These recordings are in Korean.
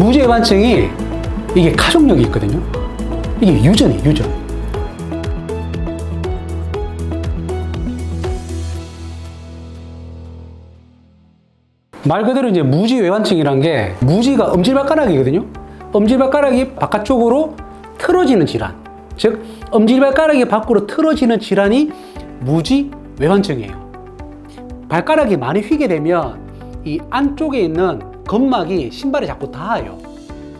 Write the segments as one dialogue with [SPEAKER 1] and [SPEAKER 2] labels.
[SPEAKER 1] 무죄 반증이 이게 가족력이 있거든요. 이게 유전이에요, 유전. 말 그대로 이제 무지 외환증이란 게 무지가 엄지발가락이거든요. 엄지발가락이 바깥쪽으로 틀어지는 질환. 즉 엄지발가락이 밖으로 틀어지는 질환이 무지 외환증이에요. 발가락이 많이 휘게 되면 이 안쪽에 있는 근막이 신발에 자꾸 닿아요.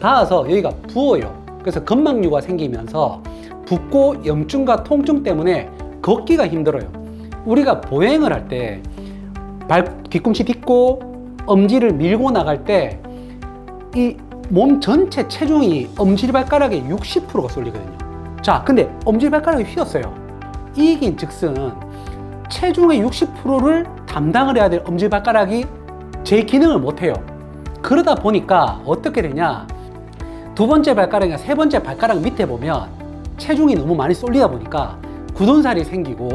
[SPEAKER 1] 닿아서 여기가 부어요. 그래서 근막류가 생기면서 붓고 염증과 통증 때문에 걷기가 힘들어요. 우리가 보행을 할 때 발 뒤꿈치 딛고 엄지를 밀고 나갈 때 이 몸 전체 체중이 엄지발가락의 60%가 쏠리거든요. 자, 근데 엄지발가락이 휘었어요. 이긴 즉슨 체중의 60%를 담당을 해야 될 엄지발가락이 제 기능을 못해요. 그러다 보니까 어떻게 되냐. 두 번째 발가락이나 세 번째 발가락 밑에 보면 체중이 너무 많이 쏠리다 보니까 굳은살이 생기고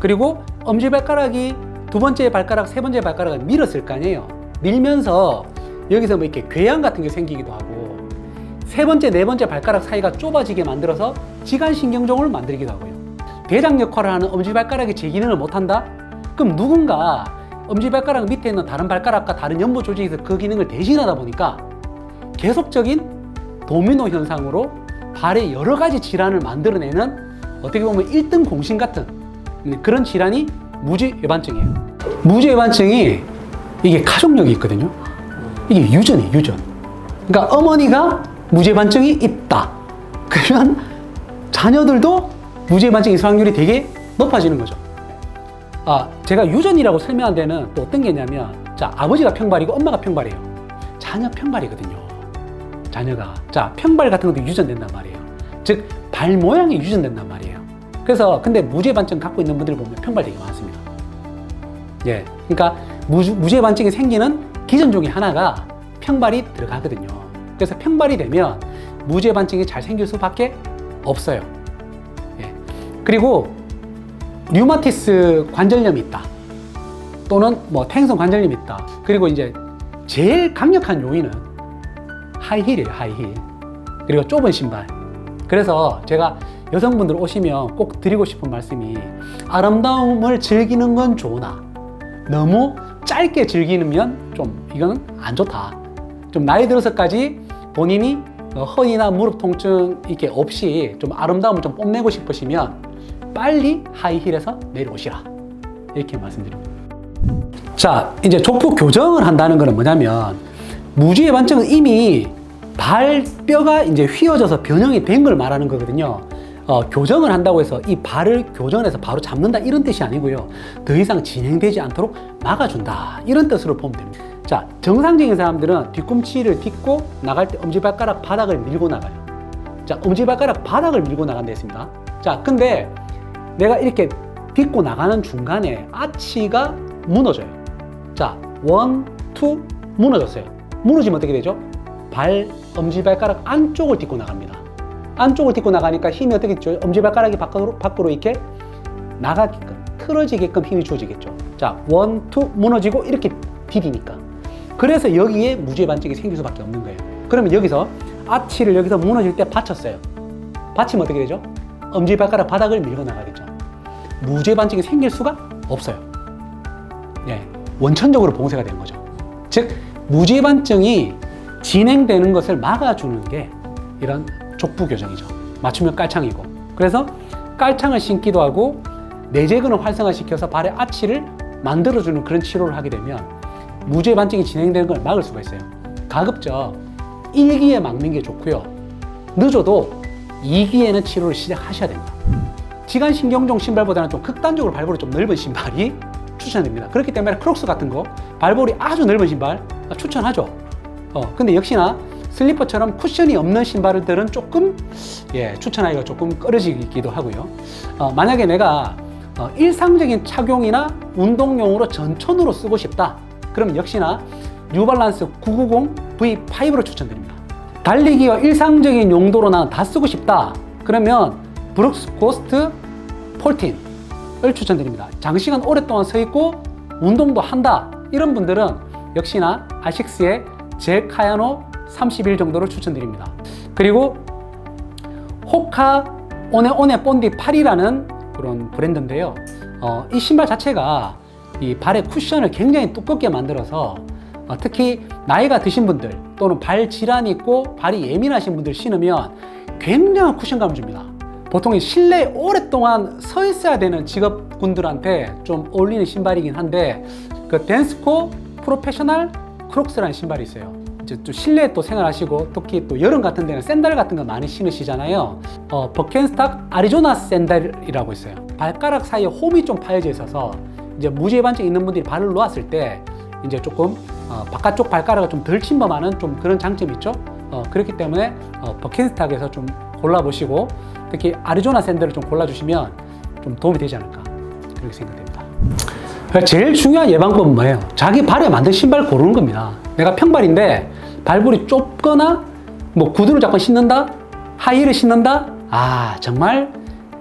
[SPEAKER 1] 그리고 엄지발가락이 두 번째 발가락, 세 번째 발가락을 밀었을 거 아니에요. 밀면서 여기서 뭐 이렇게 궤양 같은 게 생기기도 하고 세 번째, 네 번째 발가락 사이가 좁아지게 만들어서 지간신경종을 만들기도 하고요. 대장 역할을 하는 엄지발가락이 제 기능을 못한다? 그럼 누군가 엄지발가락 밑에 있는 다른 발가락과 다른 연부 조직에서 그 기능을 대신하다 보니까 계속적인 도미노 현상으로 발에 여러 가지 질환을 만들어내는 어떻게 보면 1등 공신 같은 그런 질환이 무지외반증이에요. 무지외반증이 이게 가족력이 있거든요. 이게 유전이에요, 유전. 그러니까 어머니가 무지외반증이 있다. 그러면 자녀들도 무지외반증 있을 확률이 되게 높아지는 거죠. 아, 제가 유전이라고 설명한 데는 또 어떤 게 있냐면, 자, 아버지가 평발이고 엄마가 평발이에요. 자녀 평발이거든요. 자녀가. 자, 평발 같은 것도 유전된단 말이에요. 즉, 발 모양이 유전된단 말이에요. 그래서, 근데 무죄 반증 갖고 있는 분들 보면 평발 되게 많습니다. 예. 그러니까, 무, 무죄반증이 생기는 기전 중에 하나가 평발이 들어가거든요. 그래서 평발이 되면 무죄 반증이 잘 생길 수밖에 없어요. 예. 그리고, 류마티스 관절염이 있다. 또는 뭐 퇴행성 관절염이 있다. 그리고 이제 제일 강력한 요인은 하이힐이에요, 하이힐. 그리고 좁은 신발. 그래서 제가 여성분들 오시면 꼭 드리고 싶은 말씀이 아름다움을 즐기는 건 좋으나 너무 짧게 즐기면 좀 이거는 안 좋다. 좀 나이 들어서까지 본인이 어, 허리나 무릎 통증 이게 없이 좀 아름다움을 좀 뽐내고 싶으시면 빨리 하이힐에서 내려오시라. 이렇게 말씀드립니다. 자, 이제 족부 교정을 한다는 것은 뭐냐면 무지의 반증은 이미 발뼈가 이제 휘어져서 변형이 된 걸 말하는 거거든요. 어, 교정을 한다고 해서 이 발을 교정해서 바로 잡는다 이런 뜻이 아니고요. 더 이상 진행되지 않도록 막아준다 이런 뜻으로 보면 됩니다. 자, 정상적인 사람들은 뒤꿈치를 딛고 나갈 때 엄지발가락 바닥을 밀고 나가요. 자, 엄지발가락 바닥을 밀고 나간다 했습니다. 자, 근데 내가 이렇게 딛고 나가는 중간에 아치가 무너져요. 자, 원, 투, 무너졌어요. 무너지면 어떻게 되죠? 발, 엄지발가락 안쪽을 딛고 나갑니다. 안쪽을 딛고 나가니까 힘이 어떻게 있죠? 엄지발가락이 밖으로, 밖으로 이렇게 나가게끔, 틀어지게끔 힘이 주어지겠죠. 자, 원, 투, 무너지고 이렇게 디디니까. 그래서 여기에 무죄 반증이 생길 수밖에 없는 거예요. 그러면 여기서 아치를 여기서 무너질 때 받쳤어요. 받치면 어떻게 되죠? 엄지발가락 바닥을 밀고 나가겠죠. 무죄 반증이 생길 수가 없어요. 예, 원천적으로 봉쇄가 되는 거죠. 즉, 무죄 반증이 진행되는 것을 막아주는 게 이런 족부 교정이죠. 맞춤형 깔창이고. 그래서 깔창을 신기도 하고 내재근을 활성화시켜서 발의 아치를 만들어주는 그런 치료를 하게 되면 무죄 반증이 진행되는 걸 막을 수가 있어요. 가급적 1기에 막는 게 좋고요. 늦어도 2기에는 치료를 시작하셔야 됩니다. 지간신경종 신발보다는 좀 극단적으로 발볼이 좀 넓은 신발이 추천됩니다. 그렇기 때문에 크록스 같은 거 발볼이 아주 넓은 신발 추천하죠. 어, 근데 역시나 슬리퍼처럼 쿠션이 없는 신발들은 조금 예, 추천하기가 조금 꺼려지기도 하고요. 어, 만약에 내가 어, 일상적인 착용이나 운동용으로 전천으로 쓰고 싶다. 그럼 역시나 뉴발란스 990 V5를 추천드립니다. 달리기와 일상적인 용도로 나는 다 쓰고 싶다. 그러면 브룩스 고스트 14을 추천드립니다. 장시간 오랫동안 서 있고 운동도 한다. 이런 분들은 역시나 아식스의 젤 카야노 30일 정도를 추천드립니다. 그리고 호카 오네 오네 본디 8이라는 그런 브랜드인데요. 어, 이 신발 자체가 이 발의 쿠션을 굉장히 두껍게 만들어서 어, 특히 나이가 드신 분들 또는 발 질환이 있고 발이 예민하신 분들 신으면 굉장한 쿠션감을 줍니다. 보통 이 실내에 오랫동안 서 있어야 되는 직업군들한테 좀 어울리는 신발이긴 한데 그 댄스코 프로페셔널 크록스라는 신발이 있어요. 이제 또 실내에 또 생활하시고 특히 또 여름 같은 데는 샌들 같은 거 많이 신으시잖아요. 어, 버켄스탁 아리조나 샌들이라고 있어요. 발가락 사이에 홈이 좀 파여져 있어서 이제 무지의 반증 있는 분들이 발을 놓았을 때 이제 조금 어, 바깥쪽 발가락을 좀 덜 침범하는 좀 그런 장점이 있죠. 어, 그렇기 때문에 어, 버켄스탁에서 좀 골라보시고 특히 아리조나 샌들을 좀 골라주시면 좀 도움이 되지 않을까 그렇게 생각됩니다. 제일 중요한 예방법은 뭐예요? 자기 발에 맞는 신발 고르는 겁니다. 내가 평발인데 발볼이 좁거나 뭐 구두를 자꾸 신는다, 하이힐을 신는다. 아 정말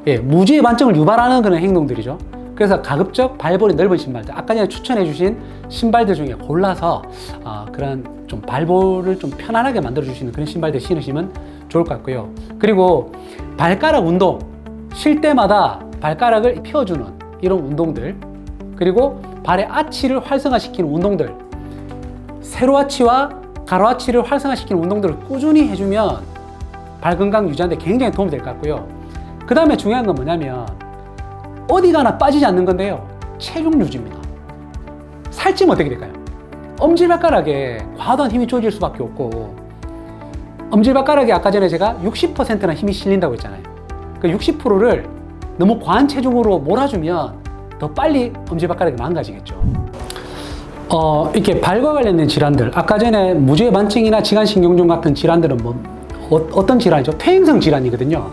[SPEAKER 1] 예, 무지의 반증을 유발하는 그런 행동들이죠. 그래서 가급적 발볼이 넓은 신발들, 아까 전에 추천해주신 신발들 중에 골라서 어, 그런 좀 발볼을 좀 편안하게 만들어 주시는 그런 신발들 신으시면 좋을 것 같고요. 그리고 발가락 운동 쉴 때마다 발가락을 펴주는 이런 운동들 그리고 발의 아치를 활성화시키는 운동들 세로 아치와 가로 아치를 활성화시키는 운동들을 꾸준히 해주면 발 건강 유지하는데 굉장히 도움이 될 것 같고요. 그 다음에 중요한 건 뭐냐면 어디 가나 빠지지 않는 건데요. 체중 유지입니다. 살찌면 어떻게 될까요? 엄지발가락에 과도한 힘이 주어질 수밖에 없고 엄지발가락에 아까 전에 제가 60%나 힘이 실린다고 했잖아요. 그 60%를 너무 과한 체중으로 몰아주면 더 빨리 엄지발가락이 망가지겠죠. 어, 이렇게 발과 관련된 질환들, 아까 전에 무지의 반증이나 지간신경종 같은 질환들은 뭐 어, 떤 질환이죠? 퇴행성 질환이거든요.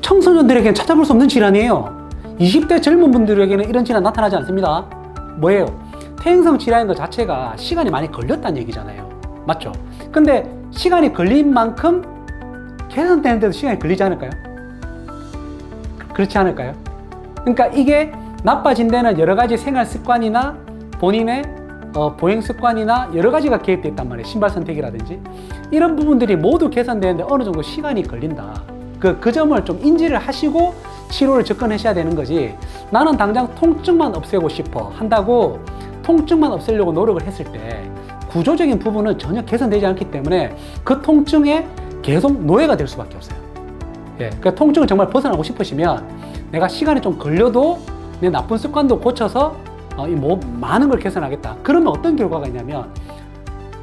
[SPEAKER 1] 청소년들에게는 찾아볼 수 없는 질환이에요. 20대 젊은 분들에게는 이런 질환 나타나지 않습니다. 뭐예요? 퇴행성 질환인 것 자체가 시간이 많이 걸렸다는 얘기잖아요. 맞죠? 근데 시간이 걸린 만큼 개선되는데도 시간이 걸리지 않을까요? 그렇지 않을까요? 그러니까 이게 나빠진 데는 여러 가지 생활 습관이나 본인의 어, 보행 습관이나 여러 가지가 개입되어 있단 말이에요. 신발 선택이라든지. 이런 부분들이 모두 개선되는데 어느 정도 시간이 걸린다. 그, 그 점을 좀 인지를 하시고 치료를 접근하셔야 되는 거지. 나는 당장 통증만 없애고 싶어 한다고 통증만 없애려고 노력을 했을 때 구조적인 부분은 전혀 개선되지 않기 때문에 그 통증에 계속 노예가 될 수밖에 없어요. 예, 그 통증을 정말 벗어나고 싶으시면 내가 시간이 좀 걸려도 내 나쁜 습관도 고쳐서 어, 이 뭐, 많은 걸 개선하겠다. 그러면 어떤 결과가 있냐면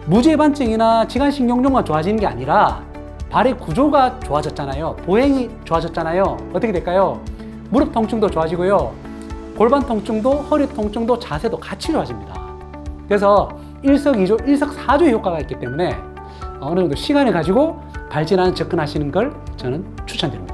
[SPEAKER 1] 무지의 반증이나 지간신경종만 좋아지는 게 아니라 발의 구조가 좋아졌잖아요. 보행이 좋아졌잖아요. 어떻게 될까요? 무릎 통증도 좋아지고요. 골반 통증도 허리 통증도 자세도 같이 좋아집니다. 그래서 일석이조, 일석사조의 효과가 있기 때문에 어느 정도 시간을 가지고 발질환 접근하시는 걸 저는 추천드립니다.